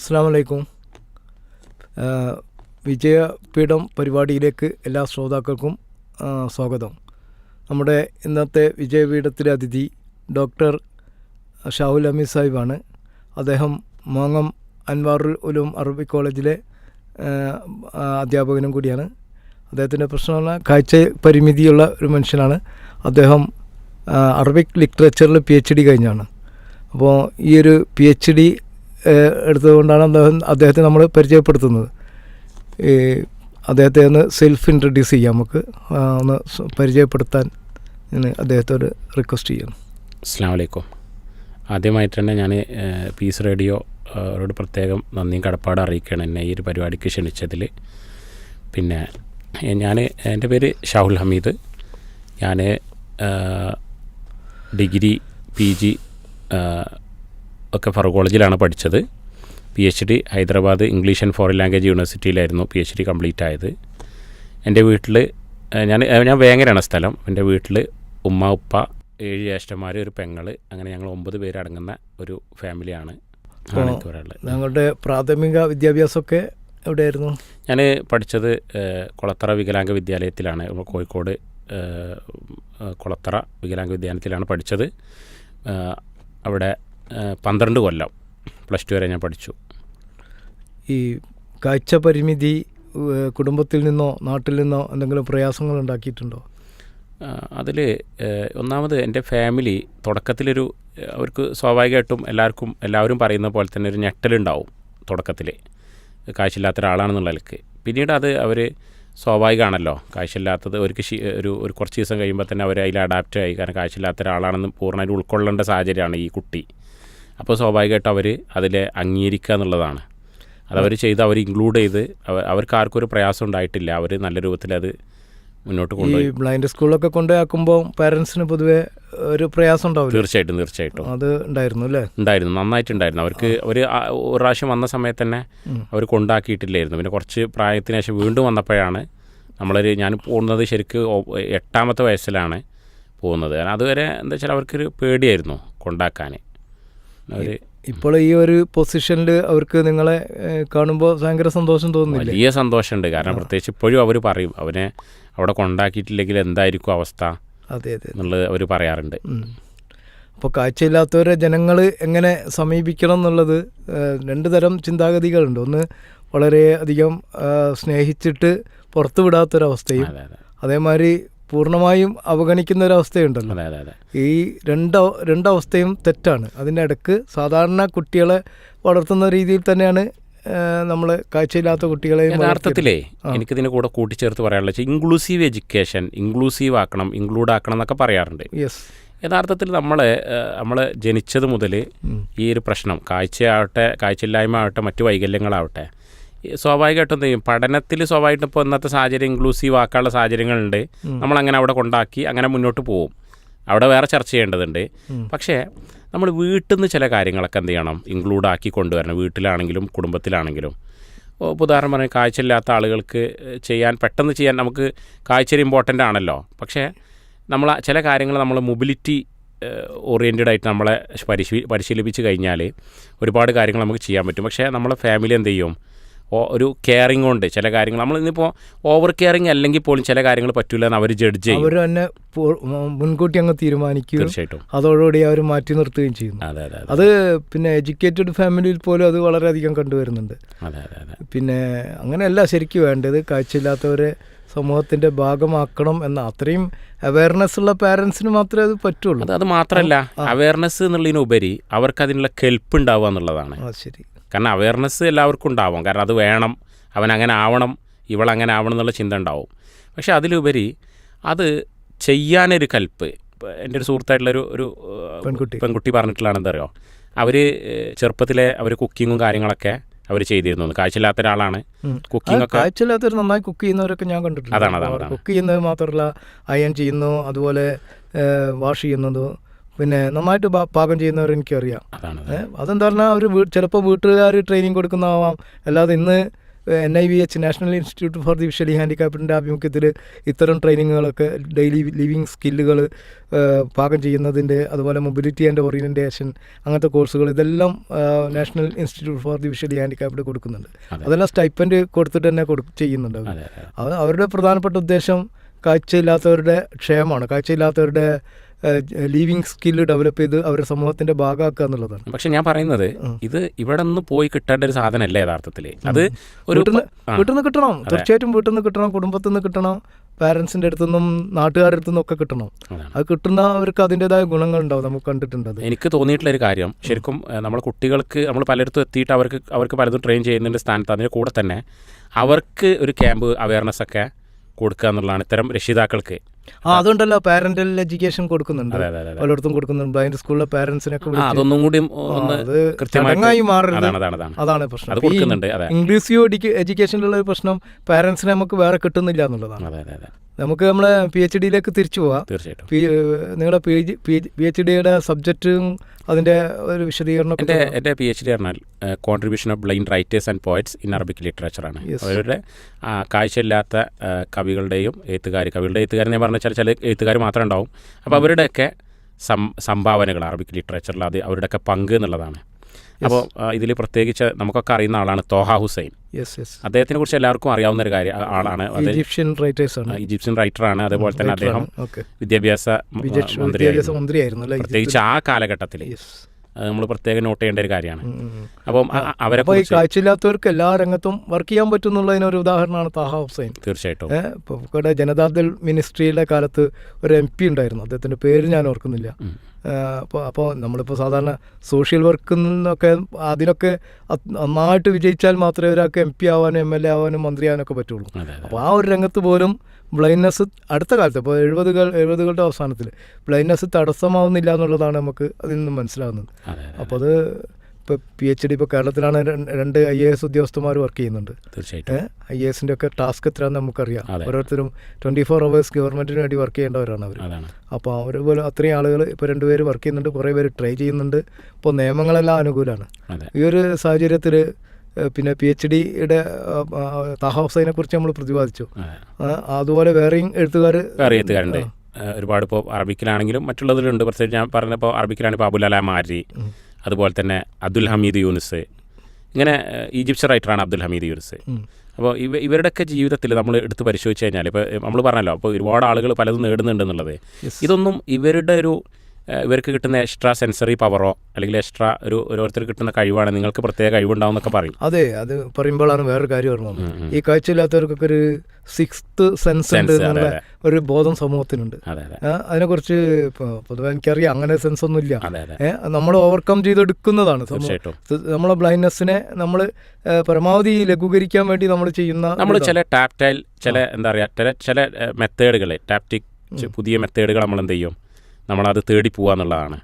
അസ്സാം വലൈക്കും വിജയപീഠം പരിപാടിയിലേക്ക് എല്ലാ ശ്രോതാക്കൾക്കും സ്വാഗതം. നമ്മുടെ ഇന്നത്തെ വിജയപീഠത്തിലെ അതിഥി ഡോക്ടർ ഷാഹുൽ അമീദ് സാഹിബാണ്. അദ്ദേഹം മോങ്ങം അൻവാറുൽ ഉലൂം അറബിക് കോളേജിലെ അധ്യാപകനും കൂടിയാണ്. അദ്ദേഹത്തിന്റെ പ്രശ്നമാണ് കാഴ്ച പരിമിതിയുള്ള ഒരു മനുഷ്യനാണ്. അദ്ദേഹം അറബിക് ലിറ്ററേച്ചറിൽ പി എച്ച് ഡി കഴിഞ്ഞാണ്. അപ്പോൾ ഈ ഒരു പി എച്ച് ഡി എടുത്തതുകൊണ്ടാണ് അദ്ദേഹം അദ്ദേഹത്തെ നമ്മൾ പരിചയപ്പെടുത്തുന്നത്. ഈ അദ്ദേഹത്തെ ഒന്ന് സെൽഫ് ഇൻട്രൊഡ്യൂസ് ചെയ്യാം നമുക്ക്. ഒന്ന് പരിചയപ്പെടുത്താൻ ഞാൻ അദ്ദേഹത്തോട് റിക്വസ്റ്റ് ചെയ്യുന്നു. അസ്സാം വലൈക്കും ആദ്യമായിട്ട് തന്നെ ഞാൻ പീസ് റേഡിയോ അവരോട് പ്രത്യേകം നന്ദിയും കടപ്പാട് അറിയിക്കുകയാണ് എന്നെ ഈ ഒരു പരിപാടിക്ക് ക്ഷണിച്ചതിൽ പിന്നെ ഞാൻ എന്റെ പേര് ഷാഹുൽ ഹമീദ്. ഞാൻ ഡിഗ്രി പി ജി ഒക്കെ ഫറൂഖ് കോളേജിലാണ് പഠിച്ചത്. P H D Hyderabad English and foreign language യൂണിവേഴ്സിറ്റിയിലായിരുന്നു P H D complete ആയത്. എന്റെ വീട്ടിൽ ഞാൻ ഞാൻ വേങ്ങരയാണ് സ്ഥലം. എന്റെ വീട്ടിൽ ഉമ്മ ഉപ്പ ഏഴ് ജ്യേഷ്ഠന്മാർ ഒരു പെങ്ങൾ അങ്ങനെ ഞങ്ങൾ ഒമ്പത് പേരടങ്ങുന്ന ഒരു ഫാമിലിയാണ്. ഞങ്ങളുടെ പ്രാഥമിക വിദ്യാഭ്യാസമൊക്കെ എവിടെയായിരുന്നു? ഞാൻ പഠിച്ചത് കുളത്തറ വികലാംഗ വിദ്യാലയത്തിലാണ്. കോഴിക്കോട് കൊളത്തറ വികലാംഗ വിദ്യാലയത്തിലാണ് പഠിച്ചത്. അവിടെ പന്ത്രണ്ട് കൊല്ലം പ്ലസ് ടു വരെ ഞാൻ പഠിച്ചു. ഈ കാഴ്ച പരിമിതി കുടുംബത്തിൽ നിന്നോ നാട്ടിൽ നിന്നോ എന്തെങ്കിലും പ്രയാസങ്ങൾ ഉണ്ടാക്കിയിട്ടുണ്ടോ? അതിൽ ഒന്നാമത് എന്റെ ഫാമിലി തുടക്കത്തിലൊരു അവർക്ക് സ്വാഭാവികമായിട്ടും എല്ലാവർക്കും എല്ലാവരും പറയുന്ന പോലെ തന്നെ ഒരു ഞെട്ടലുണ്ടാവും തുടക്കത്തിൽ കാഴ്ചയില്ലാത്ത ഒരാളാണെന്നുള്ള നിലയ്ക്ക്. പിന്നീട് അത് അവർ സ്വാഭാവികമാണല്ലോ കാഴ്ചയില്ലാത്തത് അവർക്ക് ഒരു ഒരു കുറച്ച് ദിവസം കഴിയുമ്പോൾ തന്നെ അവർ അതിൽ അഡാപ്റ്റ് ആയി. കാരണം കാഴ്ചയില്ലാത്ത ഒരാളാണെന്ന് പൂർണമായിട്ട് ഉൾക്കൊള്ളേണ്ട സാഹചര്യമാണ് ഈ കുട്ടി. അപ്പോൾ സ്വാഭാവികമായിട്ട് അവർ അതിൽ അംഗീകരിക്കുക എന്നുള്ളതാണ്. അതവർ ചെയ്ത് അവർ ഇൻക്ലൂഡ് ചെയ്ത് അവർക്ക് ആർക്കൊരു ഒരു പ്രയാസം ഉണ്ടായിട്ടില്ല. അവർ നല്ല രൂപത്തിൽ അത് മുന്നോട്ട് കൊണ്ടുപോയി. ബ്ലൈൻഡ് സ്കൂളൊക്കെ കൊണ്ടുപോയാക്കുമ്പോൾ പാരൻസിന് പൊതുവെ ഒരു പ്രയാസം ഉണ്ടാവില്ല. തീർച്ചയായിട്ടും തീർച്ചയായിട്ടും. അത് ഉണ്ടായിരുന്നു അല്ലേ? ഉണ്ടായിരുന്നു നന്നായിട്ടുണ്ടായിരുന്നു. അവർക്ക് ഒരു ഒരു പ്രാവശ്യം വന്ന സമയത്ത് തന്നെ അവർ കൊണ്ടാക്കിയിട്ടില്ലായിരുന്നു. പിന്നെ കുറച്ച് പ്രായത്തിന് ശേഷം വീണ്ടും വന്നപ്പോഴാണ് നമ്മളൊരു ഞാൻ പോകുന്നത് ശരിക്ക് എട്ടാമത്തെ വയസ്സിലാണ് പോകുന്നത്. കാരണം അതുവരെ എന്താ വെച്ചാൽ അവർക്കൊരു പേടിയായിരുന്നു കൊണ്ടാക്കാൻ. അവർ ഇപ്പോൾ ഈ ഒരു പൊസിഷനിൽ അവർക്ക് നിങ്ങളെ കാണുമ്പോൾ ഭയങ്കര സന്തോഷം തോന്നുന്നു വലിയ സന്തോഷമുണ്ട് കാരണം പ്രത്യേകിച്ച് ഇപ്പോഴും അവർ പറയും അവനെ അവിടെ കൊണ്ടാക്കിയിട്ടില്ലെങ്കിൽ എന്തായിരിക്കും അവസ്ഥ അതെ അതെ എന്നുള്ളത് അവർ പറയാറുണ്ട്. അപ്പോൾ കാഴ്ചയില്ലാത്തവരെ ജനങ്ങൾ എങ്ങനെ സമീപിക്കണം എന്നുള്ളത് രണ്ട് തരം ചിന്താഗതികളുണ്ട്. ഒന്ന് വളരെ അധികം സ്നേഹിച്ചിട്ട് പുറത്തു വിടാത്തൊരവസ്ഥയും അതെ അതെ. അതേമാതിരി പൂർണമായും അവഗണിക്കുന്ന ഒരു അവസ്ഥയുണ്ടല്ലോ ഈ രണ്ട് രണ്ടവസ്ഥയും തെറ്റാണ്. അതിന്റെ ഇടയ്ക്ക് സാധാരണ കുട്ടികളെ വളർത്തുന്ന രീതിയിൽ തന്നെയാണ് നമ്മൾ കാഴ്ചയില്ലാത്ത കുട്ടികളെ യഥാർത്ഥത്തിലേ എനിക്കിതിന് കൂടെ കൂട്ടിച്ചേർത്ത് പറയാനുള്ള ഇൻക്ലൂസീവ് എഡ്യൂക്കേഷൻ ഇൻക്ലൂസീവ് ആക്കണം ഇൻക്ലൂഡ് ആക്കണം എന്നൊക്കെ പറയാറുണ്ട്. യെസ് യഥാർത്ഥത്തിൽ നമ്മളെ നമ്മൾ ജനിച്ചത് മുതൽ ഈ ഒരു പ്രശ്നം കാഴ്ചയാവട്ടെ കാഴ്ചയില്ലായ്മ ആവട്ടെ മറ്റു വൈകല്യങ്ങളാവട്ടെ സ്വാഭാവികമായിട്ടും ചെയ്യും? പഠനത്തിൽ സ്വാഭാവികമായിട്ടും ഇപ്പോൾ ഇന്നത്തെ സാഹചര്യം ഇൻക്ലൂസീവ് ആക്കാനുള്ള സാഹചര്യങ്ങളുണ്ട്. നമ്മളങ്ങനെ അവിടെ കൊണ്ടാക്കി അങ്ങനെ മുന്നോട്ട് പോവും. അവിടെ വേറെ ചർച്ച ചെയ്യേണ്ടതുണ്ട്. പക്ഷേ നമ്മൾ വീട്ടിൽ നിന്ന് ചില കാര്യങ്ങളൊക്കെ എന്ത് ചെയ്യണം? ഇൻക്ലൂഡ് ആക്കി കൊണ്ടുവരണം. വീട്ടിലാണെങ്കിലും കുടുംബത്തിലാണെങ്കിലും. ഇപ്പോൾ ഉദാഹരണം പറഞ്ഞാൽ കാഴ്ചയില്ലാത്ത ആളുകൾക്ക് ചെയ്യാൻ പെട്ടെന്ന് ചെയ്യാൻ നമുക്ക് കാഴ്ച ഇമ്പോർട്ടന്റ് ആണല്ലോ. പക്ഷേ നമ്മൾ ചില കാര്യങ്ങൾ നമ്മൾ മൊബിലിറ്റി ഓറിയന്റഡ് ആയിട്ട് നമ്മളെ പരിശീ പരിശീലിപ്പിച്ച് കഴിഞ്ഞാൽ ഒരുപാട് കാര്യങ്ങൾ നമുക്ക് ചെയ്യാൻ പറ്റും. പക്ഷേ നമ്മളെ ഫാമിലി എന്ത് ചെയ്യും? ഒരു കെയറിങ് ഉണ്ട്. ചില കാര്യങ്ങൾ. നമ്മൾ ഇന്നിപ്പോൾ ഓവർ കെയറിങ് അല്ലെങ്കിൽ പോലും ചില കാര്യങ്ങൾ പറ്റൂല എന്ന് അവർ ജഡ്ജ് ചെയ്യും. അവർ തന്നെ മുൻകൂട്ടി അങ്ങ് തീരുമാനിക്കുകയും തീർച്ചയായിട്ടും. അതോടുകൂടി അവർ മാറ്റി നിർത്തുകയും ചെയ്യുന്നു. അതെ അതെ അതെ. പിന്നെ എഡ്യൂക്കേറ്റഡ് ഫാമിലിയിൽ പോലും അത് വളരെയധികം കണ്ടുവരുന്നുണ്ട്. അതെ അതെ അതെ. പിന്നെ അങ്ങനെയല്ല ശരിക്കും വേണ്ടത് കാഴ്ചയില്ലാത്തവരെ സമൂഹത്തിന്റെ ഭാഗമാക്കണം എന്ന അത്രയും അവയർനെസ് ഉള്ള പാരൻസിന് മാത്രമേ അത് പറ്റുള്ളൂ. അത് മാത്രമല്ല അവയർനെസ് എന്നുള്ളതിനുപരി അവർക്ക് അതിനുള്ള കെൽപ്പ് ഉണ്ടാവുക എന്നുള്ളതാണ്. ശരി. കാരണം അവയർനെസ് എല്ലാവർക്കും ഉണ്ടാവും. കാരണം അത് വേണം അവൻ അങ്ങനെ ആവണം ഇവളങ്ങനെ ആവണം എന്നുള്ള ചിന്ത ഉണ്ടാവും. പക്ഷേ അതിലുപരി അത് ചെയ്യാനൊരു കൽപ്പ്. എന്റെ ഒരു സുഹൃത്തായിട്ടുള്ളൊരു ഒരു പെൺകുട്ടി. പെൺകുട്ടി പറഞ്ഞിട്ടുള്ളതാണ് എന്താ പറയുക അവർ ചെറുപ്പത്തിലെ അവർ കുക്കിങ്ങും കാര്യങ്ങളൊക്കെ അവർ ചെയ്തിരുന്നു. കാഴ്ചയില്ലാത്ത ഒരാളാണ്. കുക്കിംഗ് ഒക്കെ കാഴ്ചയില്ലാത്തവർ നന്നായി കുക്ക് ചെയ്യുന്നവരൊക്കെ ഞാൻ കണ്ടിട്ടുണ്ട്. അതാണ്, അതാണ്. കുക്ക് ചെയ്യുന്നത് മാത്രമല്ല അയൺ ചെയ്യുന്നു അതുപോലെ വാഷ് ചെയ്യുന്നത് പിന്നെ നന്നായിട്ട് പാകം ചെയ്യുന്നവർ എനിക്കറിയാം. അതെന്താ പറഞ്ഞാൽ അവർ ചിലപ്പോൾ വീട്ടുകാർ ട്രെയിനിങ് കൊടുക്കുന്നതാവാം. അല്ലാതെ ഇന്ന് N I V H national institute for the visually ഹാൻഡിക്കാപ്പിന്റെ ആഭിമുഖ്യത്തിൽ ഇത്തരം ട്രെയിനിങ്ങുകളൊക്കെ ഡെയിലി ലിവിങ് സ്കില്ലുകൾ പാകം ചെയ്യുന്നതിന്റെ അതുപോലെ മൊബിലിറ്റി ആൻഡ് ഓറിയന്റേഷൻ അങ്ങനത്തെ കോഴ്സുകൾ ഇതെല്ലാം national institute for the visually handicapped കൊടുക്കുന്നുണ്ട്. അതെല്ലാം സ്റ്റൈപ്പൻഡ് കൊടുത്തിട്ട് തന്നെ കൊടു ചെയ്യുന്നുണ്ട് അത് അവരുടെ പ്രധാനപ്പെട്ട ഉദ്ദേശം കാഴ്ചയില്ലാത്തവരുടെ ക്ഷേമമാണ്. കാഴ്ചയില്ലാത്തവരുടെ ലീവിങ് സ്കില്ല് ഡെവലപ്പ് ചെയ്ത് അവരുടെ സമൂഹത്തിന്റെ ഭാഗമാക്കുക എന്നുള്ളതാണ്. പക്ഷെ ഞാൻ പറയുന്നത് ഇത് ഇവിടെ നിന്ന് പോയി കിട്ടേണ്ട ഒരു സാധനമല്ല യഥാർത്ഥത്തിൽ അത് ഒരു വീട്ടിൽ നിന്ന് കിട്ടണം. തീർച്ചയായിട്ടും വീട്ടിൽ നിന്ന് കിട്ടണം കുടുംബത്തിൽ നിന്ന് കിട്ടണം പാരന്റ്സിന്റെ അടുത്തു നിന്നും നാട്ടുകാരുടെ അടുത്തു ഒക്കെ കിട്ടണം. അത് കിട്ടുന്ന അവർക്ക് അതിന്റെതായ ഗുണങ്ങളുണ്ടാവും നമുക്ക് കണ്ടിട്ടുണ്ട് എനിക്ക് തോന്നിയിട്ടുള്ള ഒരു കാര്യം ശരിക്കും നമ്മൾ നമ്മുടെ കുട്ടികൾക്ക് നമ്മൾ പലയിടത്തും എത്തിയിട്ട് അവർക്ക് അവർക്ക് പലതും ട്രെയിൻ ചെയ്യുന്നതിന്റെ സ്ഥാനത്ത് അതിന്റെ കൂടെ തന്നെ അവർക്ക് ഒരു ക്യാമ്പ് അവയർനെസ് ഒക്കെ കൊടുക്കുക എന്നുള്ളതാണ് ഇത്തരം രക്ഷിതാക്കൾക്ക്. ആ അതുകൊണ്ടല്ലോ പാരന്റൽ എഡ്യൂക്കേഷൻ കൊടുക്കുന്നുണ്ട്. പലയിടത്തും കൊടുക്കുന്നുണ്ട്. ബ്ലൈൻഡ് സ്കൂളിലെ പാരന്റ്സിനൊക്കെ അതൊന്നും കൂടി ചടങ്ങായി മാറരുത്. അതാണ് പ്രശ്നം. ഇംഗ്ലീഷ് എഡ്യൂക്കേഷനിലുള്ള ഒരു പ്രശ്നം പാരന്റ്സിനെ നമുക്ക് വേറെ കിട്ടുന്നില്ല എന്നുള്ളതാണ്. നമുക്ക് നമ്മളെ പി എച്ച് ഡിയിലേക്ക് തിരിച്ചു പോവാം. തീർച്ചയായിട്ടും. പി നിങ്ങളുടെ പി ജി പി എച്ച് ഡിയുടെ സബ്ജക്റ്റും അതിന്റെ ഒരു വിശദീകരണം എന്റെ എന്റെ പി എച്ച് ഡി പറഞ്ഞാൽ contribution of blind writers and poets in Arabic ലിറ്ററേച്ചറാണ് ആണ്. അവരുടെ കാഴ്ചയില്ലാത്ത കവികളുടെയും എഴുത്തുകാർ കവികളുടെ എഴുത്തുകാരെന്ന് ഞാൻ പറഞ്ഞ വെച്ചാൽ ചില എഴുത്തുകാർ മാത്രമേ ഉണ്ടാവും. അപ്പോൾ അവരുടെയൊക്കെ സം സംഭാവനകൾ അറബിക് ലിറ്ററേച്ചറിൽ അത് അവരുടെയൊക്കെ പങ്ക് എന്നുള്ളതാണ്. അപ്പോൾ ഇതിൽ പ്രത്യേകിച്ച് നമുക്കൊക്കെ അറിയുന്ന ആളാണ് തോഹ ഹുസൈൻ. യെസ് യെസ് അദ്ദേഹത്തിനെ കുറിച്ച് എല്ലാവർക്കും അറിയാവുന്ന ഒരു കാര്യം ആളാണ് ആളാണ്. റൈറ്റേഴ്സാണ് ഈജിപ്ഷ്യൻ റൈറ്റർ ആണ്. ഈജിപ്ഷ്യൻ അതേപോലെ തന്നെ അദ്ദേഹം വിദ്യാഭ്യാസ മന്ത്രിയായിരുന്നു. പ്രത്യേകിച്ച് ആ കാലഘട്ടത്തിൽ അത് നമ്മൾ പ്രത്യേകം നോട്ട് ചെയ്യേണ്ട ഒരു കാര്യമാണ്. അപ്പം അവരെ ഈ കാഴ്ചയില്ലാത്തവർക്ക് എല്ലാ രംഗത്തും വർക്ക് ചെയ്യാൻ പറ്റുന്നുള്ളതിനൊരു ഉദാഹരണമാണ് താഹ ഹുസൈൻ. തീർച്ചയായിട്ടും. ഇപ്പോൾ ഇവിടെ ജനതാദൾ മിനിസ്ട്രിയുടെ കാലത്ത് ഒരു എം പി ഉണ്ടായിരുന്നു. അദ്ദേഹത്തിന്റെ പേര് ഞാൻ ഓർക്കുന്നില്ല. അപ്പോൾ അപ്പോൾ നമ്മളിപ്പോൾ സാധാരണ സോഷ്യൽ വർക്കിൽ നിന്നൊക്കെ അതിനൊക്കെ അത് നന്നായിട്ട് വിജയിച്ചാൽ മാത്രമേ ഒരാൾക്ക് എം പി ആവാനും എം എൽ എ ആവാനും മന്ത്രി ആവാനൊക്കെ പറ്റുള്ളൂ അപ്പോൾ ആ ഒരു രംഗത്ത് പോലും ബ്ലൈൻഡ്നെസ് അടുത്ത കാലത്ത് ഇപ്പോൾ എഴുപതുകൾ എഴുപതുകളുടെ അവസാനത്തിൽ ബ്ലൈൻഡ്നെസ് തടസ്സമാവുന്നില്ല എന്നുള്ളതാണ് നമുക്ക് അതിൽ നിന്നും അതെ അപ്പോൾ അത്. ഇപ്പോൾ പി എച്ച് ഡി ഇപ്പോൾ കേരളത്തിലാണ് രണ്ട് ഐ എ എസ് ഉദ്യോഗസ്ഥന്മാർ വർക്ക് ചെയ്യുന്നുണ്ട്. തീർച്ചയായിട്ടും. ഐ എ എസിന്റെ ഒക്കെ ടാസ്ക് എത്രയാണെന്ന് നമുക്കറിയാം. ഓരോരുത്തരും ട്വന്റി ഫോർ അവേഴ്സ് ഗവൺമെന്റിന് വേണ്ടി വർക്ക് ചെയ്യേണ്ടവരാണ് അവർ അപ്പോൾ അവർ പോലെ അത്രയും ആളുകൾ ഇപ്പോൾ രണ്ടുപേര് വർക്ക് ചെയ്യുന്നുണ്ട് കുറേ പേര് ട്രൈ ചെയ്യുന്നുണ്ട്. ഇപ്പോൾ നിയമങ്ങളെല്ലാം അനുകൂലമാണ് ഈ ഒരു സാഹചര്യത്തിൽ പിന്നെ പി എച്ച് ഡിയുടെ താഹ ഹുസൈനെ കുറിച്ച് നമ്മൾ പ്രതിപാദിച്ചു. അതുപോലെ വേറെയും എഴുത്തുകാർ വേറെ എഴുത്തുകാരുണ്ട്. ഒരുപാട് ഇപ്പോൾ അറബിക്കിലാണെങ്കിലും മറ്റുള്ളതിലുണ്ട്. പ്രത്യേകിച്ച് ഞാൻ പറഞ്ഞപ്പോൾ അറബിക്കിലാണ് ഇപ്പോൾ അബുൽ അലാ മാരി അതുപോലെ തന്നെ അബ്ദുൽ ഹമീദ് യൂനിസ്. ഇങ്ങനെ ഈജിപ്ഷ്യൻ റൈറ്ററാണ് അബ്ദുൽ ഹമീദ് യൂനിസ്. അപ്പോൾ ഇവ ഇവരുടെയൊക്കെ ജീവിതത്തിൽ നമ്മൾ എടുത്ത് പരിശോധിച്ച് കഴിഞ്ഞാൽ ഇപ്പോൾ നമ്മൾ പറഞ്ഞല്ലോ അപ്പോൾ ഒരുപാട് ആളുകൾ പലതും നേടുന്നുണ്ടെന്നുള്ളത് ഇതൊന്നും ഇവരുടെ ഒരു ഇവർക്ക് കിട്ടുന്ന എക്സ്ട്രാ സെൻസറി പവറോ അല്ലെങ്കിൽ എക്സ്ട്രാ ഒരു ഓരോരുത്തർക്ക് കിട്ടുന്ന കഴിവാണ് നിങ്ങൾക്ക് പ്രത്യേക കഴിവുണ്ടാവുന്നൊക്കെ പറയും. അതെ അത് പറയുമ്പോഴാണ് വേറൊരു കാര്യം ഓർമ്മ. ഈ കാഴ്ചയില്ലാത്തവർക്കൊക്കെ ഒരു സിക്സ്ത് സെൻസ് ഉണ്ട് എന്നുള്ള ഒരു ബോധം സമൂഹത്തിനുണ്ട്. അതിനെക്കുറിച്ച് പൊതുവെ എനിക്കറിയാം അങ്ങനെ സെൻസ് ഒന്നും ഇല്ല നമ്മൾ ഓവർകം ചെയ്തെടുക്കുന്നതാണ് നമ്മളെ ബ്ലൈൻഡ്നെസ്സിനെ നമ്മൾ പരമാവധി ലഘൂകരിക്കാൻ വേണ്ടി നമ്മൾ ചെയ്യുന്ന നമ്മൾ ചില ടാപ്റ്റൈൽ ചില എന്താ പറയുക ചില ചില മെത്തേഡുകൾ ടാപ്റ്റിക് പുതിയ മെത്തേഡുകൾ നമ്മൾ എന്ത് ചെയ്യും? നമ്മളത് തേടി പോകുക എന്നുള്ളതാണ്.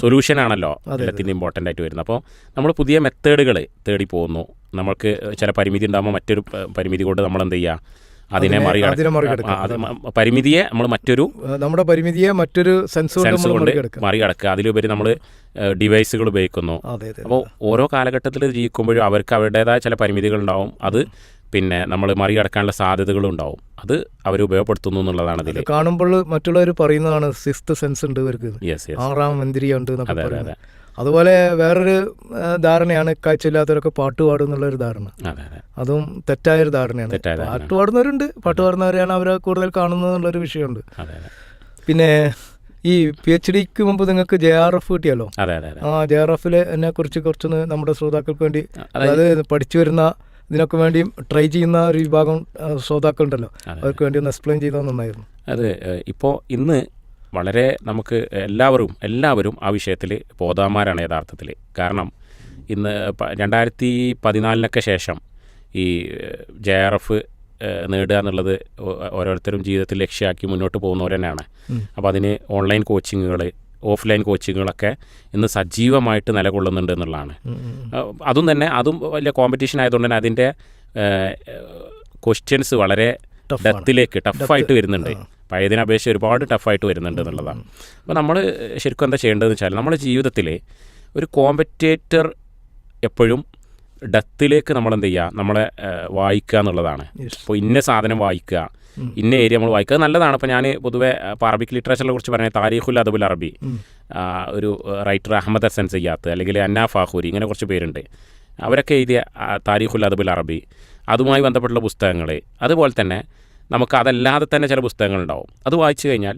സൊല്യൂഷൻ ആണല്ലോ എല്ലാത്തിന്റെ ഇമ്പോർട്ടന്റ് ആയിട്ട് വരുന്നത്. അപ്പോൾ നമ്മൾ പുതിയ മെത്തേഡുകൾ തേടി പോകുന്നു. നമ്മൾക്ക് ചില പരിമിതി ഉണ്ടാകുമ്പോൾ മറ്റൊരു പരിമിതി കൊണ്ട് നമ്മൾ എന്ത് ചെയ്യുക? അതിനെ മറികടക്കുക. പരിമിതിയെ നമ്മൾ മറ്റൊരു നമ്മുടെ പരിമിതിയെ മറ്റൊരു സെൻസ് കൊണ്ട് മറികടക്കുക. അതിലുപരി നമ്മൾ ഡിവൈസുകൾ ഉപയോഗിക്കുന്നു. അപ്പോൾ ഓരോ കാലഘട്ടത്തിൽ ജീവിക്കുമ്പോഴും അവർക്ക് അവരുടേതായ ചില പരിമിതികൾ ഉണ്ടാവും. അത് പിന്നെ നമ്മൾ മറികടക്കാനുള്ള സാധ്യതകളും ഉണ്ടാവും. അത് അവർ ഉപയോഗപ്പെടുത്തുന്നു എന്നുള്ളതാണ് ഇതിൽ കാണുമ്പോൾ മറ്റുള്ളവർ പറയുന്നതാണ് സിക്സ്ത് സെൻസ് ഉണ്ട് ഇവർക്ക്. യെസ് യെസ് ആറാം മന്ത്രിയുണ്ട് അതെ അതെ അതെ. അതുപോലെ വേറൊരു ധാരണയാണ് കാഴ്ചയില്ലാത്തവരൊക്കെ പാട്ട് പാടും എന്നുള്ളൊരു ധാരണ. അതെ തെറ്റായ തെറ്റായൊരു ധാരണയാണ്. പാട്ട് പാടുന്നവരുണ്ട്. പാട്ട് പാടുന്നവരെയാണ് അവരെ കൂടുതൽ കാണുന്നത് എന്നുള്ളൊരു വിഷയമുണ്ട്. പിന്നെ ഈ പി എച്ച് ഡിക്ക് മുമ്പ് നിങ്ങൾക്ക് ജെ ആർ എഫ് കിട്ടിയല്ലോ? ആ ജെ ആർ എഫിനെ കുറിച്ച് കുറച്ചൊന്ന് നമ്മുടെ ശ്രോതാക്കൾക്ക് വേണ്ടി അതായത് പഠിച്ചു വരുന്ന ഇതിനൊക്കെ വേണ്ടിയും ട്രൈ ചെയ്യുന്ന ഒരു വിഭാഗം ശ്രോതാക്കളുണ്ടല്ലോ. അവർക്ക് വേണ്ടി ഒന്ന് എക്സ്പ്ലെയിൻ ചെയ്താൽ നന്നായിരുന്നു. അതെ ഇപ്പോൾ ഇന്ന് വളരെ നമുക്ക് എല്ലാവരും എല്ലാവരും ആ വിഷയത്തിൽ ബോധവാന്മാരാണ് യഥാർത്ഥത്തിൽ കാരണം ഇന്ന് രണ്ടായിരത്തി പതിനാലിനൊക്കെ ശേഷം ഈ ജെ ആർ എഫ് നേടുക എന്നുള്ളത് ഓരോരുത്തരും ജീവിതത്തിൽ ലക്ഷ്യമാക്കി മുന്നോട്ട് പോകുന്നവർ തന്നെയാണ് അപ്പോൾ അതിന് ഓൺലൈൻ കോച്ചിങ്ങുകൾ ഓഫ്ലൈൻ കോച്ചിങ്ങുകളൊക്കെ ഇന്ന് സജീവമായിട്ട് നിലകൊള്ളുന്നുണ്ട് എന്നുള്ളതാണ്. അതും തന്നെ അതും വലിയ കോമ്പറ്റീഷൻ ആയതുകൊണ്ട് തന്നെ അതിന്റെ ക്വസ്റ്റ്യൻസ് വളരെ ഡെത്തിലേക്ക് ടഫായിട്ട് വരുന്നുണ്ട്. പഴയതിനെ അപേക്ഷിച്ച് ഒരുപാട് ടഫായിട്ട് വരുന്നുണ്ട് എന്നുള്ളതാണ്. അപ്പോൾ നമ്മൾ ശരിക്കും എന്താ ചെയ്യേണ്ടതെന്ന് വെച്ചാൽ നമ്മുടെ ജീവിതത്തിൽ ഒരു കോമ്പറ്റേറ്റർ എപ്പോഴും ഡെത്തിലേക്ക് നമ്മൾ എന്ത് ചെയ്യുക നമ്മളെ വായിക്കുക എന്നുള്ളതാണ് ഇപ്പോൾ അപ്പോൾ ഇന്ന സാധനം വായിക്കുക. ഇന്ന ഏരിയ നമ്മൾ വായിക്കുക നല്ലതാണ്. അപ്പോൾ ഞാൻ പൊതുവേ ഇപ്പോൾ അറബിക് ലിറ്ററേച്ചറിനെ കുറിച്ച് പറഞ്ഞാൽ താരീഖുൽ അദബുൽ അറബി ഒരു റൈറ്റർ അഹമ്മദ് ഹസൻ സയ്യാത്ത് അല്ലെങ്കിൽ അന്ന ഫാഹൂരി ഇങ്ങനെ കുറച്ച് പേരുണ്ട്. അവരൊക്കെ എഴുതിയ താരിഖുൽ അദബുൽ അറബി അതുമായി ബന്ധപ്പെട്ടുള്ള പുസ്തകങ്ങൾ അതുപോലെ തന്നെ നമുക്ക് അതല്ലാതെ തന്നെ ചില പുസ്തകങ്ങളുണ്ടാവും. അത് വായിച്ചു കഴിഞ്ഞാൽ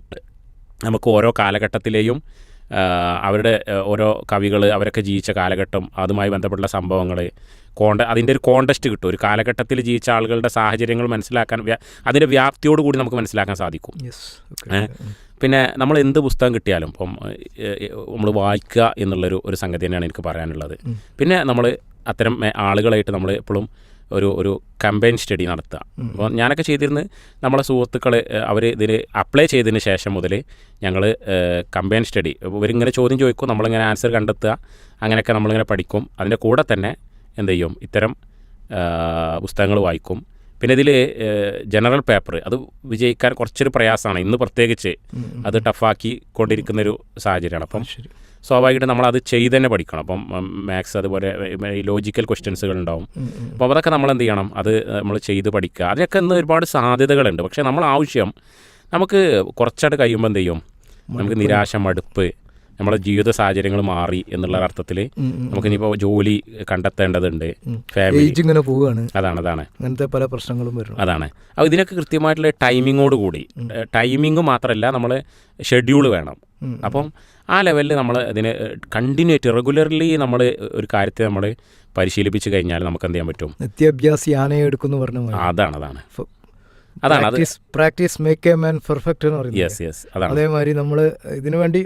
നമുക്ക് ഓരോ കാലഘട്ടത്തിലെയും അവരുടെ ഓരോ കവികൾ അവരൊക്കെ ജീവിച്ച കാലഘട്ടം അതുമായി ബന്ധപ്പെട്ട സംഭവങ്ങൾ കോണ്ട അതിന്റെ ഒരു കോണ്ടസ്റ്റ് കിട്ടും. ഒരു കാലഘട്ടത്തിൽ ജീവിച്ച ആളുകളുടെ സാഹചര്യങ്ങൾ മനസ്സിലാക്കാൻ വ്യ- അതിന്റെ വ്യാപ്തിയോട് കൂടി നമുക്ക് മനസ്സിലാക്കാൻ സാധിക്കും. പിന്നെ നമ്മൾ എന്ത് പുസ്തകം കിട്ടിയാലും ഇപ്പം നമ്മൾ വായിക്കുക എന്നുള്ളൊരു ഒരു സംഗതി തന്നെയാണ് എനിക്ക് പറയാനുള്ളത്. പിന്നെ നമ്മൾ അത്തരം ആളുകളായിട്ട് നമ്മൾ എപ്പോഴും ഒരു ഒരു കമ്പൈൻ സ്റ്റഡി നടത്തുക. അപ്പോൾ ഞാനൊക്കെ ചെയ്തിരുന്നത് നമ്മളെ സുഹൃത്തുക്കൾ അവർ ഇതിൽ അപ്ലൈ ചെയ്തതിന് ശേഷം മുതൽ ഞങ്ങൾ കമ്പൈൻ സ്റ്റഡി ഇവരിങ്ങനെ ചോദ്യം ചോദിക്കും നമ്മളിങ്ങനെ ആൻസർ കണ്ടെത്തുക അങ്ങനെയൊക്കെ നമ്മളിങ്ങനെ പഠിക്കും. അതിന്റെ കൂടെ തന്നെ എന്ത് ചെയ്യും? ഇത്തരം പുസ്തകങ്ങൾ വായിക്കും. പിന്നെ ഇതിൽ ജനറൽ പേപ്പർ അത് വിജയിക്കാൻ കുറച്ചൊരു പ്രയാസമാണ്. ഇന്ന് പ്രത്യേകിച്ച്. അത് ടഫാക്കി കൊണ്ടിരിക്കുന്നൊരു സാഹചര്യമാണ്. അപ്പം ശരി നമ്മൾ നമ്മളത് ചെയ്ത് തന്നെ പഠിക്കണം. അപ്പം മാത്സ് അതുപോലെ ലോജിക്കൽ ക്വസ്റ്റ്യൻസുകൾ ഉണ്ടാവും. അപ്പോൾ അതൊക്കെ നമ്മൾ എന്ത് ചെയ്യണം? അത് നമ്മൾ ചെയ്ത് പഠിക്കുക. അതിനൊക്കെ ഇന്ന് ഒരുപാട് സാധ്യതകളുണ്ട്. പക്ഷേ നമ്മൾ ആവശ്യം നമുക്ക് കുറച്ചായിട്ട് കഴിയുമ്പോൾ എന്ത് ചെയ്യും? നമുക്ക് നിരാശ മടുപ്പ് നമ്മുടെ ജീവിത സാഹചര്യങ്ങൾ മാറി എന്നുള്ള അർത്ഥത്തിൽ. നമുക്കിനിപ്പോൾ ജോലി കണ്ടെത്തേണ്ടതുണ്ട്. ഫാമിലി ഇങ്ങനെ പോവുകയാണ്. അതാണ് അതാണ്. അങ്ങനത്തെ പല പ്രശ്നങ്ങളും വരും അതാണ്. അപ്പോൾ ഇതിനൊക്കെ കൃത്യമായിട്ടുള്ള ടൈമിങ്ങോട് കൂടി ടൈമിംഗ് മാത്രമല്ല നമ്മൾ ഷെഡ്യൂൾ വേണം. അപ്പം ആ ലെവലിൽ നമ്മൾ ഇതിന് കണ്ടിന്യൂറ്റി റെഗുലർലി നമ്മൾ ഒരു കാര്യത്തെ നമ്മൾ പരിശീലിപ്പിച്ച് കഴിഞ്ഞാൽ നമുക്ക് എന്ത് ചെയ്യാൻ പറ്റും? വിദ്യാഭ്യാസ യാനയെടുക്കുന്നു എടുക്കുന്നു പറഞ്ഞ. അതാണ്. അതാണ് അതാണ് അത് practice make a man perfect എന്ന് പറയുന്നത് യെസ് യെസ് അതാണ്. അതേമാതിരി നമ്മൾ ഇതിനു വേണ്ടി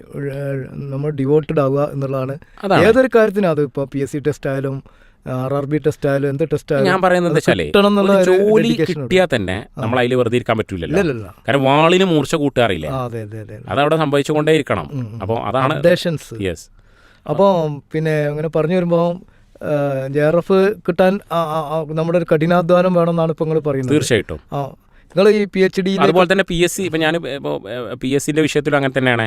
നമ്മൾ ഡിവോട്ടഡ് ആവുക എന്നുള്ളതാണ്. ഏതൊരു കാര്യത്തിനും അത് ഇപ്പോൾ പി എസ് സി ടെസ്റ്റ് ആയാലും ആർ ആർ ബി ടെസ്റ്റ് ആയാലും എന്ത് ടെസ്റ്റ് ഞാൻ ആയാലും പറയുന്നത് വെച്ചാലേ ഒരു ഒരു ജോലി കിട്ടിയാൽ തന്നെ നമ്മൾ അതിൽ വെറുതെ ഇരിക്കാൻ പറ്റൂലല്ലോ. കാരണം വാളിന് മൂർച്ച കൂട്ടാറില്ല? അതെ അതെ അതെ അതവിടെ സംഭവിച്ചുകൊണ്ടേ ഇരിക്കണം. അപ്പോൾ അതാണ് യെസ് അപ്പോൾ പിന്നെ അങ്ങനെ പറഞ്ഞു വരുമ്പോൾ ജെ ആർ എഫ് കിട്ടാൻ നമ്മുടെ ഒരു കഠിനാധ്വാനം വേണമെന്നാണ് ഇപ്പോൾ നിങ്ങൾ പറയുന്നത്. തീർച്ചയായിട്ടും. ആ നിങ്ങൾ ഈ പി എച്ച് ഡി അതുപോലെ തന്നെ പി എസ് സി ഇപ്പം ഞാൻ പി എസ് സിന്റെ വിഷയത്തിലും അങ്ങനെ തന്നെയാണ്.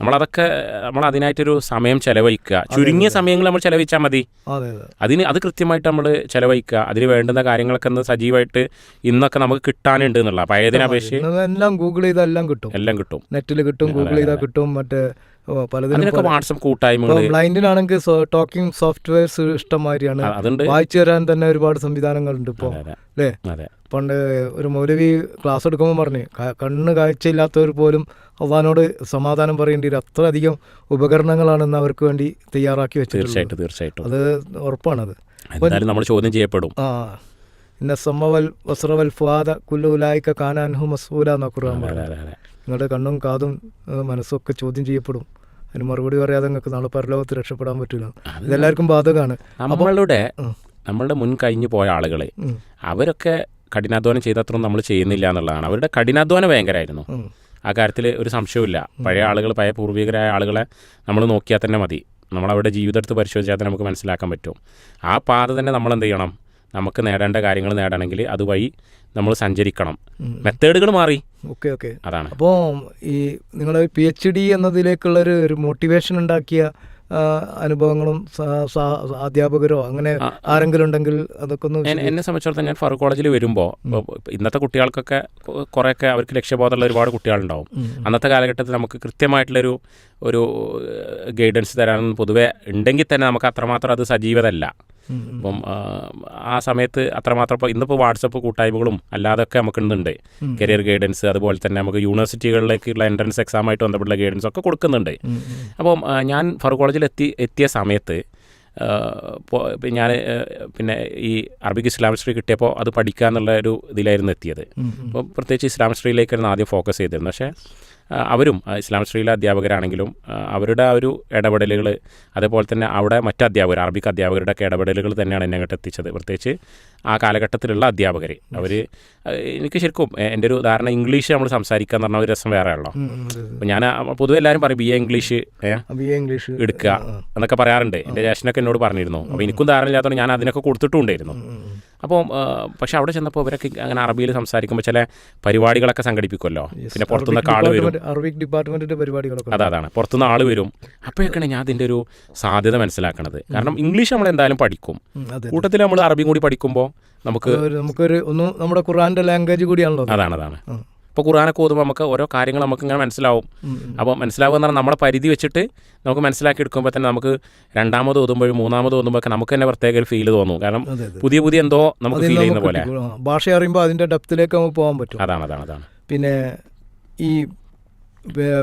നമ്മളതൊക്കെ നമ്മൾ അതിനായിട്ടൊരു സമയം ചെലവഴിക്കുക. ചുരുങ്ങിയ സമയങ്ങൾ നമ്മൾ ചെലവഴിച്ചാൽ മതി. അതെ അതെ. അതിന് അത് കൃത്യമായിട്ട് നമ്മൾ ചെലവഴിക്കുക. അതിന് വേണ്ടുന്ന കാര്യങ്ങളൊക്കെ ഒന്ന് സജീവമായിട്ട് ഇന്നൊക്കെ നമുക്ക് കിട്ടാനുണ്ട് എന്നുള്ള പഴയതിനെ അപേക്ഷിച്ച് എല്ലാം ഗൂഗിൾ ചെയ്താൽ എല്ലാം കിട്ടും. എല്ലാം കിട്ടും. നെറ്റിൽ കിട്ടും ഗൂഗിൾ ചെയ്താൽ കിട്ടും മറ്റേ പലതിനൊക്കെ വാട്സപ്പ് കൂട്ടായ്മകൾ ബ്ലൈൻഡിനാണെങ്കിൽ ടോക്കിംഗ് സോഫ്റ്റ്വെയർസ് ഇഷ്ടംമാതിരിയാണ്. വായിച്ചു തരാൻ തന്നെ ഒരുപാട് സംവിധാനങ്ങളുണ്ട് ഇപ്പോൾ അല്ലേ അതെ. പണ്ട് ഒരു മൗലവി ക്ലാസ് എടുക്കുമ്പോൾ പറഞ്ഞു "ക- കണ്ണ് കാഴ്ചയില്ലാത്തവർ പോലും അള്ളഹാനോട് സമാധാനം പറയേണ്ടി വരും. അത്രയധികം ഉപകരണങ്ങളാണ് ഇന്ന് അവർക്ക് വേണ്ടി തയ്യാറാക്കി വെച്ചിട്ടുള്ളത്. തീർച്ചയായിട്ടും തീർച്ചയായിട്ടും. അത് ഉറപ്പാണത്. എന്തായാലും നമ്മൾ ചോദ്യം ചെയ്യപ്പെടും. ആ. ഇന്ന സമ്മവൽ വസ്രവൽ ഫുവാദ കുല്ലുലായിക്ക കാനാൻഹു മസൂല എന്നൊക്കെ നിങ്ങളുടെ കണ്ണും കാതും മനസ്സൊക്കെ മനസ്സും ഒക്കെ ചോദ്യം ചെയ്യപ്പെടും. അതിന് മറുപടി പറയാതെ നിങ്ങൾക്ക് നാളെ പരലോകത്ത് രക്ഷപ്പെടാൻ പറ്റില്ല ഇതെല്ലാവർക്കും ബാധകമാണ് നമ്മളുടെ. നമ്മളുടെ മുൻ കഴിഞ്ഞു പോയ ആളുകളെ അവരൊക്കെ കഠിനാധ്വാനം ചെയ്തത്രയും നമ്മൾ ചെയ്യുന്നില്ല എന്നുള്ളതാണ്. അവരുടെ കഠിനാധ്വാനം ഭയങ്കരമായിരുന്നു. ആ കാര്യത്തിൽ ഒരു സംശയവുമില്ല. പഴയ ആളുകൾ പഴയ പൂർവികരായ ആളുകളെ നമ്മൾ നോക്കിയാൽ തന്നെ മതി. നമ്മളവരുടെ ജീവിതത്തെ പരിശോധിച്ചാൽ തന്നെ നമുക്ക് മനസ്സിലാക്കാൻ പറ്റും. ആ പാത തന്നെ നമ്മൾ എന്ത് ചെയ്യണം? നമുക്ക് നേടേണ്ട കാര്യങ്ങൾ നേടണമെങ്കിൽ അതുവഴി നമ്മൾ സഞ്ചരിക്കണം. മെത്തേഡുകൾ മാറി. Okay okay. അതാണ്. അപ്പോൾ ഈ നിങ്ങൾ പി എച്ച് ഡി എന്നതിലേക്കുള്ളൊരു ഒരു മോട്ടിവേഷൻ ഉണ്ടാക്കിയ അനുഭവങ്ങളും അധ്യാപകരോ അങ്ങനെ ആരെങ്കിലും ഉണ്ടെങ്കിൽ അതൊക്കെ ഒന്ന് എന്നെ സംബന്ധിച്ചിടത്തോളം ഞാൻ ഫറൂഖ് കോളേജിൽ വരുമ്പോൾ ഇന്നത്തെ കുട്ടികൾക്കൊക്കെ കുറേയൊക്കെ അവർക്ക് ലക്ഷ്യബോധമുള്ള ഒരുപാട് കുട്ടികളുണ്ടാവും. അന്നത്തെ കാലഘട്ടത്തിൽ നമുക്ക് കൃത്യമായിട്ടുള്ളൊരു ഒരു ഗൈഡൻസ് തരാനൊന്നും പൊതുവേ ഉണ്ടെങ്കിൽ തന്നെ നമുക്ക് അത്രമാത്രം അത് സജീവതല്ല. അപ്പം ആ, സമയത്ത് അത്രമാത്രം ഇപ്പോൾ ഇന്നിപ്പോൾ വാട്സപ്പ് കൂട്ടായ്മകളും അല്ലാതൊക്കെ നമുക്ക് ഇന്നുണ്ട്. കരിയർ ഗൈഡൻസ് അതുപോലെ തന്നെ നമുക്ക് യൂണിവേഴ്സിറ്റികളിലേക്കുള്ള എൻട്രൻസ് എക്സാമായിട്ട് ബന്ധപ്പെട്ടുള്ള ഗൈഡൻസ് ഒക്കെ കൊടുക്കുന്നുണ്ട്. അപ്പം ഞാൻ ഫറൂഖ് കോളേജിൽ എത്തി എത്തിയ സമയത്ത് ഞാൻ പിന്നെ ഈ അറബിക് ഇസ്ലാം ഹിസ്റ്ററി കിട്ടിയപ്പോൾ അത് പഠിക്കുക എന്നുള്ള ഒരു ഇതിലായിരുന്നു എത്തിയത്. അപ്പോൾ പ്രത്യേകിച്ച് ഇസ്ലാം ഹിസ്റ്ററിയിലേക്കായിരുന്നു ആദ്യം ഫോക്കസ് ചെയ്തിരുന്നത് പക്ഷേ അവരും ഇസ്ലാമിക് ഇസ്ലാം ഹിസ്റ്ററിയിലെ അധ്യാപകരാണെങ്കിലും അവരുടെ ആ ഒരു ഇടപെടലുകൾ അതേപോലെ തന്നെ അവിടെ മറ്റ് അധ്യാപകർ അറബിക് അധ്യാപകരുടെ ഒക്കെ ഇടപെടലുകൾ തന്നെയാണ് എന്നെ അങ്ങോട്ട് എത്തിച്ചത്. പ്രത്യേകിച്ച് ആ കാലഘട്ടത്തിലുള്ള അധ്യാപകർ അവർ എനിക്ക് ശരിക്കും എന്റെ ഒരു ധാരണ ഇംഗ്ലീഷ് നമ്മൾ സംസാരിക്കുക എന്ന് പറഞ്ഞ ഒരു രസം വേറെ ആണല്ലോ. ഉം, ഉം, അതെ, അതെ. അപ്പോൾ ഞാൻ പൊതുവെ എല്ലാവരും പറയും B A English B A English എടുക്കുക എന്നൊക്കെ പറയാറുണ്ട്. എന്റെ ജേഷനൊക്കെ എന്നോട് പറഞ്ഞിരുന്നു. അപ്പോൾ എനിക്കും ധാരണ ഇല്ലാത്തതുകൊണ്ട് ഞാൻ അതിനൊക്കെ കൊടുത്തിട്ടുണ്ടായിരുന്നു. അപ്പോൾ പക്ഷേ അവിടെ ചെന്നപ്പോൾ ഇവരൊക്കെ അങ്ങനെ അറബിയിൽ സംസാരിക്കുമ്പോൾ ചില പരിപാടികളൊക്കെ സംഘടിപ്പിക്കുമല്ലോ. പിന്നെ പുറത്തുനിന്നൊക്കെ അറബിക് ആൾ വരും. അറബിക് ഡിപ്പാർട്ട്മെന്റിന്റെ പരിപാടികളൊക്കെ അതാ അതാണ്. പുറത്തുനിന്ന് ആൾ വരും. അപ്പോഴൊക്കെയാണ് ഞാൻ അതിന്റെ ഒരു സാധ്യത മനസ്സിലാക്കണത്. കാരണം ഇംഗ്ലീഷ് നമ്മൾ എന്തായാലും പഠിക്കും. കൂട്ടത്തിൽ നമ്മൾ അറബിയും കൂടി പഠിക്കുമ്പോൾ നമുക്ക് നമുക്കൊരു ഒന്ന് നമ്മുടെ ഖുറാന്റെ ലാംഗ്വേജ് കൂടിയാണല്ലോ അതാണ് അതാണ്. ഇപ്പോൾ കുറാനൊക്കെ ഓതുമ്പോൾ നമുക്ക് ഓരോ കാര്യങ്ങൾ നമുക്ക് ഇങ്ങനെ മനസ്സിലാവും. അപ്പോൾ മനസ്സിലാവുക എന്ന് പറഞ്ഞാൽ നമ്മുടെ പരിധി വെച്ചിട്ട് നമുക്ക് മനസ്സിലാക്കി എടുക്കുമ്പോൾ തന്നെ നമുക്ക് രണ്ടാമത് ഓതുമ്പോഴും മൂന്നാമത് ഓതുമ്പോൾ ഒക്കെ നമുക്ക് തന്നെ പ്രത്യേക ഒരു ഫീൽ തോന്നും. കാരണം പുതിയ പുതിയ എന്തോ നമുക്ക് ഫീൽ ചെയ്യുന്ന പോലെ. ഭാഷ അറിയുമ്പോൾ അതിന്റെ ഡെപ്തിലേക്ക് നമുക്ക് പോകാൻ പറ്റും. അതാണ് അതാണ് അതാണ്. പിന്നെ ഈ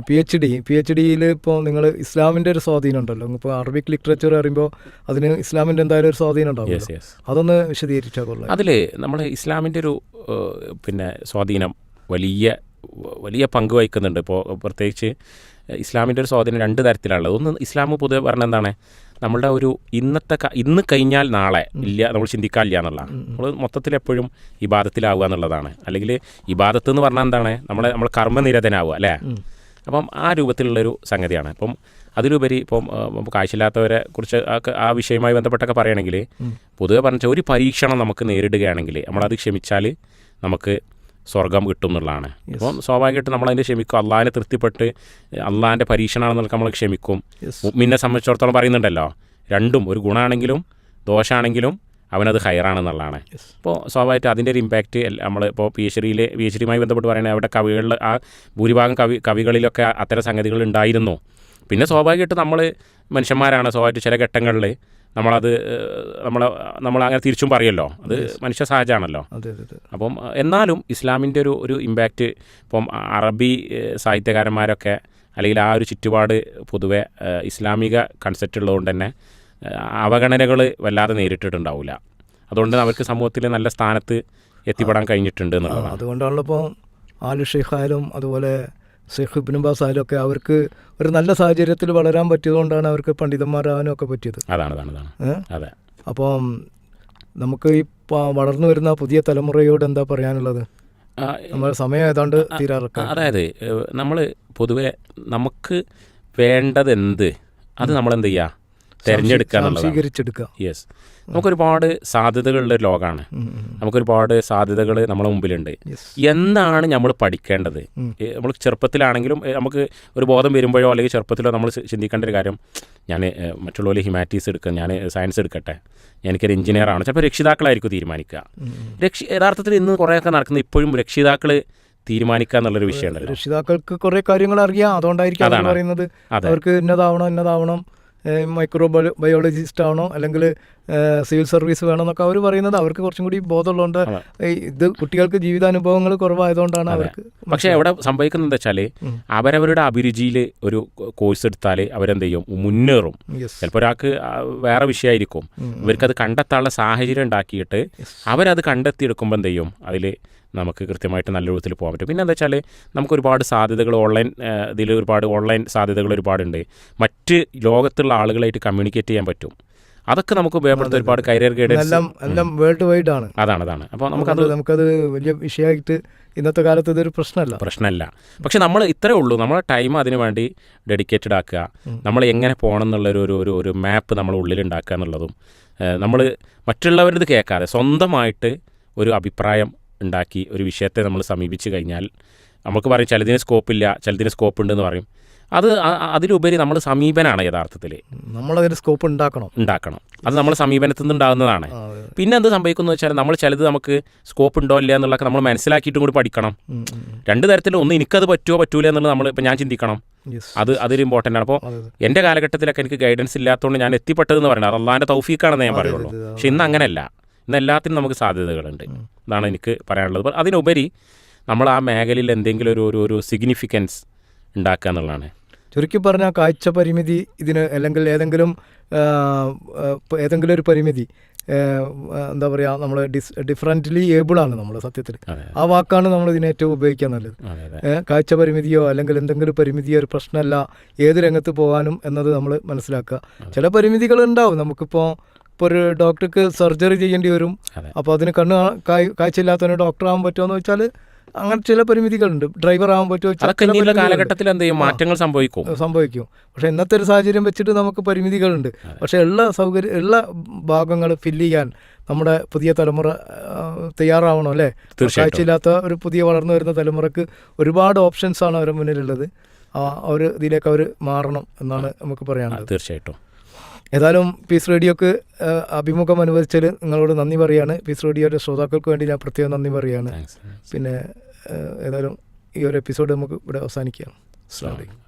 P H D P H ഡിയിൽ ഇപ്പോൾ നിങ്ങൾ ഇസ്ലാമിന്റെ ഒരു സ്വാധീനം ഉണ്ടല്ലോ ഇപ്പോൾ അറബിക് ലിറ്ററേച്ചർ അറിയുമ്പോൾ അതിന് ഇസ്ലാമിന്റെ എന്തായാലും ഒരു സ്വാധീനം ഉണ്ടാവും അതൊന്ന് വിശദീകരിച്ചാൽ കൊള്ളാം. അതിൽ നമ്മൾ ഇസ്ലാമിന്റെ ഒരു പിന്നെ സ്വാധീനം വലിയ വലിയ പങ്ക് വഹിക്കുന്നുണ്ട്. ഇപ്പോൾ പ്രത്യേകിച്ച് ഇസ്ലാമിന്റെ ഒരു സ്വാധീനം രണ്ട് തരത്തിലാണുള്ളത്. ഒന്ന് ഇസ്ലാം പൊതുവെ പറഞ്ഞ എന്താണ്? നമ്മളുടെ ഒരു ഇന്നത്തെ ഇന്ന് കഴിഞ്ഞാൽ നാളെ ഇല്ല നമ്മൾ ചിന്തിക്കാനില്ല എന്നുള്ളതാണ്. നമ്മൾ മൊത്തത്തിൽ എപ്പോഴും ഇബാദത്തിലാവുക എന്നുള്ളതാണ്. അല്ലെങ്കിൽ ഇബാദത്ത് എന്ന് പറഞ്ഞാൽ എന്താണ്? നമ്മളെ നമ്മൾ കർമ്മനിരതനാവുക അല്ലേ? അപ്പം ആ രൂപത്തിലുള്ളൊരു സംഗതിയാണ്. അപ്പം അതിലുപരി ഇപ്പം കാഴ്ചയില്ലാത്തവരെ കുറിച്ച് ആ വിഷയവുമായി ബന്ധപ്പെട്ടൊക്കെ പറയുകയാണെങ്കിൽ. പൊതുവെ പറഞ്ഞാൽ ഒരു പരീക്ഷണം നമുക്ക് നേരിടുകയാണെങ്കിൽ നമ്മളത് ക്ഷമിച്ചാൽ നമുക്ക് സ്വർഗം കിട്ടും എന്നുള്ളതാണ്. അപ്പം സ്വാഭാവികമായിട്ടും നമ്മളതിന് ക്ഷമിക്കും. അള്ളാഹിനെ തൃപ്തിപ്പെട്ട് അള്ളാഹിന്റെ പരീക്ഷണമാണെന്നൊക്കെ നമ്മൾ ക്ഷമിക്കും. മുമ്മിനെ സംബന്ധിച്ചിടത്തോളം പറയുന്നുണ്ടല്ലോ രണ്ടും ഒരു ഗുണമാണെങ്കിലും ദോഷമാണെങ്കിലും അവനത് ഹയറാണെന്നുള്ളതാണ് ഇപ്പോൾ അപ്പോൾ സ്വാഭാവികമായിട്ട് അതിന്റെ ഒരു ഇമ്പാക്റ്റ് നമ്മൾ ഇപ്പോൾ പി എച്ച് ഡിയിൽ പി എച്ച് ഡിയുമായി ബന്ധപ്പെട്ട് പറയുന്നത് അവിടെ കവികളിൽ ആ ഭൂരിഭാഗം കവി കവികളിലൊക്കെ അത്തരം സംഗതികൾ ഉണ്ടായിരുന്നു. പിന്നെ സ്വാഭാവികമായിട്ട് നമ്മൾ മനുഷ്യന്മാരാണ് സ്വാഭാവികമായിട്ട് ചില ഘട്ടങ്ങളിൽ നമ്മളത് നമ്മൾ നമ്മൾ അങ്ങനെ തിരിച്ചും പറയുമല്ലോ അത് മനുഷ്യ സഹജമാണല്ലോ അപ്പം എന്നാലും ഇസ്ലാമിന്റെ ഒരു ഒരു ഇമ്പാക്റ്റ് ഇപ്പം അറബി സാഹിത്യകാരന്മാരൊക്കെ അല്ലെങ്കിൽ ആ ഒരു ചുറ്റുപാട് പൊതുവെ ഇസ്ലാമിക കൺസെപ്റ്റ് ഉള്ളതുകൊണ്ട് തന്നെ അവഗണനകൾ വല്ലാതെ നേരിട്ടിട്ടുണ്ടാവില്ല അതുകൊണ്ട് അവർക്ക് സമൂഹത്തിൽ നല്ല സ്ഥാനത്ത് എത്തിപ്പെടാൻ കഴിഞ്ഞിട്ടുണ്ട് എന്നുള്ളതാണ്. അതുകൊണ്ടാണല്ലോ ഇപ്പോൾ ആലു അതുപോലെ ഷെയ്ഖ് ഇബ്നുബാസ് ആയാലും ഒക്കെ അവർക്ക് ഒരു നല്ല സാഹചര്യത്തിൽ വളരാൻ പറ്റിയതുകൊണ്ടാണ് അവർക്ക് പണ്ഡിതന്മാരാകാനും ഒക്കെ പറ്റിയത്. അതാണ് അതാണ് അതാണ്. ഏ? അതെ. അപ്പം നമുക്ക് ഈ വളർന്നു വരുന്ന പുതിയ തലമുറയോട് എന്താ പറയാനുള്ളത്? നമ്മുടെ സമയം ഏതാണ്ട് തീരാറൊക്കെ. അതായത് നമ്മൾ പൊതുവെ നമുക്ക് വേണ്ടത് എന്ത് അത് നമ്മൾ എന്ത് ചെയ്യുക തിരഞ്ഞെടുക്കുക യെസ് നമുക്കൊരുപാട് സാധ്യതകളുള്ള ഒരു ലോകമാണ് നമുക്കൊരുപാട് സാധ്യതകൾ നമ്മളെ മുമ്പിലുണ്ട്. എന്താണ് നമ്മൾ പഠിക്കേണ്ടത്? നമ്മൾ ചെറുപ്പത്തിലാണെങ്കിലും നമുക്ക് ഒരു ബോധം വരുമ്പോഴോ അല്ലെങ്കിൽ ചെറുപ്പത്തിലോ നമ്മൾ ചിന്തിക്കേണ്ട ഒരു കാര്യം ഞാൻ മറ്റുള്ളവർ ഹ്യൂമാനിറ്റീസ് എടുക്കുക ഞാൻ സയൻസ് എടുക്കട്ടെ. എനിക്കൊരു എഞ്ചിനീയർ ആണ്. ചിലപ്പോൾ രക്ഷിതാക്കളായിരിക്കും തീരുമാനിക്കുക. രക്ഷി യഥാർത്ഥത്തിൽ ഇന്ന് കുറേയൊക്കെ നടക്കുന്നത് ഇപ്പോഴും രക്ഷിതാക്കൾ തീരുമാനിക്കുക എന്നുള്ളൊരു വിഷയമാണ് രക്ഷിതാക്കൾക്ക് കുറേ കാര്യങ്ങൾ അറിയാം. അതുകൊണ്ടായിരിക്കും. പറയുന്നത്. അവർക്ക് ഇന്നതാവണം ഇന്നതാവണം. മൈക്രോ ബയോളജിസ്റ്റ് ആണോ അല്ലെങ്കിൽ സിവിൽ സർവീസ് വേണമെന്നൊക്കെ അവർ പറയുന്നത് അവർക്ക് കുറച്ചും കൂടി ബോധമുള്ളതുകൊണ്ട് ഇത് കുട്ടികൾക്ക് ജീവിതാനുഭവങ്ങൾ കുറവായതുകൊണ്ടാണ് അവർക്ക് പക്ഷേ അവിടെ സംഭവിക്കുന്നത് എന്താ വെച്ചാൽ. അവരവരുടെ അഭിരുചിയിൽ ഒരു കോഴ്സ് എടുത്താൽ അവരെന്ത് ചെയ്യും? മുന്നേറും. ചിലപ്പോൾ ഒരാൾക്ക് വേറെ വിഷയമായിരിക്കും. ഇവർക്കത് കണ്ടെത്താനുള്ള സാഹചര്യം ഉണ്ടാക്കിയിട്ട് അവരത് കണ്ടെത്തിയെടുക്കുമ്പോൾ എന്ത് ചെയ്യും? അതിൽ നമുക്ക് കൃത്യമായിട്ട് നല്ല രൂപത്തിൽ പോകാൻ പറ്റും. പിന്നെ എന്താ വെച്ചാൽ നമുക്ക് ഒരുപാട് സാധ്യതകൾ ഓൺലൈൻ ഇതിൽ ഒരുപാട് ഓൺലൈൻ സാധ്യതകൾ ഒരുപാടുണ്ട്. മറ്റ് ലോകത്തുള്ള ആളുകളായിട്ട് കമ്മ്യൂണിക്കേറ്റ് ചെയ്യാൻ പറ്റും. അതൊക്കെ നമുക്ക് ഉപയോഗപ്പെടുത്ത ഒരുപാട് കരിയർ ഗൈഡൻസ് എല്ലാം എല്ലാം വേൾഡ് വൈഡ് ആണ്. അതാണ് അതാണ്. അപ്പോൾ നമുക്കത് നമുക്കത് വലിയ വിഷയമായിട്ട് ഇന്നത്തെ കാലത്ത് ഇതൊരു പ്രശ്നമല്ല. പ്രശ്നമല്ല. പക്ഷെ നമ്മൾ ഇത്രേ ഉള്ളൂ. നമ്മളെ ടൈം അതിന് വേണ്ടി ഡെഡിക്കേറ്റഡ് ആക്കുക. നമ്മൾ എങ്ങനെ പോകണം എന്നുള്ളൊരു ഒരു ഒരു ഒരു മാപ്പ് നമ്മൾ ഉള്ളിൽ ഉണ്ടാക്കുക എന്നുള്ളതും നമ്മൾ മറ്റുള്ളവരത് കേൾക്കാതെ സ്വന്തമായിട്ട് ഒരു അഭിപ്രായം ഉണ്ടാക്കി ഒരു വിഷയത്തെ നമ്മൾ സമീപിച്ചു കഴിഞ്ഞാൽ നമുക്ക് പറയും ചിലതിന് സ്കോപ്പില്ല ചിലതിന് സ്കോപ്പ് ഉണ്ടെന്ന് പറയും. അത് അതിലുപരി നമ്മൾ സമീപനാണ് യഥാർത്ഥത്തിൽ നമ്മളതിന് സ്കോപ്പ് ഉണ്ടാക്കണം. ഉണ്ടാക്കണം. അത് നമ്മൾ സമീപനത്തിൽ നിന്ന് ഉണ്ടാകുന്നതാണ്. പിന്നെ എന്ത് സംഭവിക്കുന്നു വെച്ചാൽ നമ്മൾ ചിലത് നമുക്ക് സ്കോപ്പ് ഉണ്ടോ ഇല്ല എന്നുള്ളതൊക്കെ നമ്മൾ മനസ്സിലാക്കിയിട്ടും കൂടി പഠിക്കണം. രണ്ട് തരത്തിൽ ഒന്ന് എനിക്കത് പറ്റുമോ പറ്റൂല എന്നുള്ളത് നമ്മൾ ഇപ്പം ഞാൻ ചിന്തിക്കണം. അത് അതൊരു ഇമ്പോർട്ടന്റ് ആണ്. അപ്പോൾ. എന്റെ കാലഘട്ടത്തിലൊക്കെ എനിക്ക് ഗൈഡൻസ് ഇല്ലാത്തതുകൊണ്ട് ഞാൻ എത്തിപ്പെട്ടതെന്ന് പറയുന്നത് അള്ളാന്റെ തൗഫീഖാണെന്ന് ഞാൻ പറയുള്ളൂ. പക്ഷെ ഇന്ന് അങ്ങനെയല്ല. ഇന്ന് എല്ലാത്തിനും നമുക്ക് സാധ്യതകളുണ്ട്. എന്നാണ് എനിക്ക് പറയാനുള്ളത്. അതിനുപരി നമ്മൾ ആ മേഖലയിൽ എന്തെങ്കിലും ഒരു ഒരു ഒരു സിഗ്നിഫിക്കൻസ് ഉണ്ടാക്കുക എന്നുള്ളതാണ്. ചുരുക്കി പറഞ്ഞാൽ കാഴ്ച പരിമിതി ഇതിന് അല്ലെങ്കിൽ ഏതെങ്കിലും ഏതെങ്കിലും ഒരു പരിമിതി എന്താ പറയുക നമ്മൾ ഡിസ് ഡിഫറന്റ്ലി ഏബിളാണ് നമ്മൾ സത്യത്തിൽ. ആ വാക്കാണ് നമ്മൾ ഇതിന് ഏറ്റവും ഉപയോഗിക്കാൻ നല്ലത്. കാഴ്ച പരിമിതിയോ അല്ലെങ്കിൽ എന്തെങ്കിലും പരിമിതിയോ ഒരു പ്രശ്നമല്ല ഏത് രംഗത്ത് പോകാനും എന്നത് നമ്മൾ മനസ്സിലാക്കുക. ചില പരിമിതികൾ ഉണ്ടാവും. നമുക്കിപ്പോൾ ഇപ്പോൾ ഒരു ഡോക്ടർക്ക് സർജറി ചെയ്യേണ്ടി വരും. അപ്പോൾ അതിന് കണ്ണ് കാഴ്ചയില്ലാത്തവന് ഡോക്ടർ ആകാൻ പറ്റുമോ എന്ന് വെച്ചാൽ അങ്ങനെ ചില പരിമിതികളുണ്ട്. ഡ്രൈവർ ആകാൻ പറ്റുമോ കാലഘട്ടത്തിൽ എന്ത് ചെയ്യും? മാറ്റങ്ങൾ സംഭവിക്കും. സംഭവിക്കും. പക്ഷേ ഇന്നത്തെ ഒരു സാഹചര്യം വെച്ചിട്ട് നമുക്ക് പരിമിതികളുണ്ട്. പക്ഷേ ഉള്ള സൗകര്യം ഉള്ള ഭാഗങ്ങൾ ഫില്ല് ചെയ്യാൻ നമ്മുടെ പുതിയ തലമുറ തയ്യാറാവണം അല്ലേ. കാഴ്ചയില്ലാത്ത ഒരു പുതിയ വളർന്നു വരുന്ന തലമുറയ്ക്ക് ഒരുപാട് ഓപ്ഷൻസ് ആണ് അവരുടെ മുന്നിലുള്ളത്. ആ ഒരു ഇതിലേക്ക് അവർ മാറണം എന്നാണ് നമുക്ക് പറയാനുള്ളത്. തീർച്ചയായിട്ടും. ഏതായാലും പീസ് റേഡിയോക്ക് അഭിമുഖം അനുവദിച്ചതിൽ നിങ്ങളോട് നന്ദി പറയാണ് പീസ് റേഡിയോയുടെ ശ്രോതാക്കൾക്ക് വേണ്ടി ഞാൻ പ്രത്യേകം നന്ദി പറയാണ് പിന്നെ ഏതായാലും ഈ ഒരു എപ്പിസോഡ് നമുക്ക് ഇവിടെ അവസാനിക്കാം. അലൈക്കും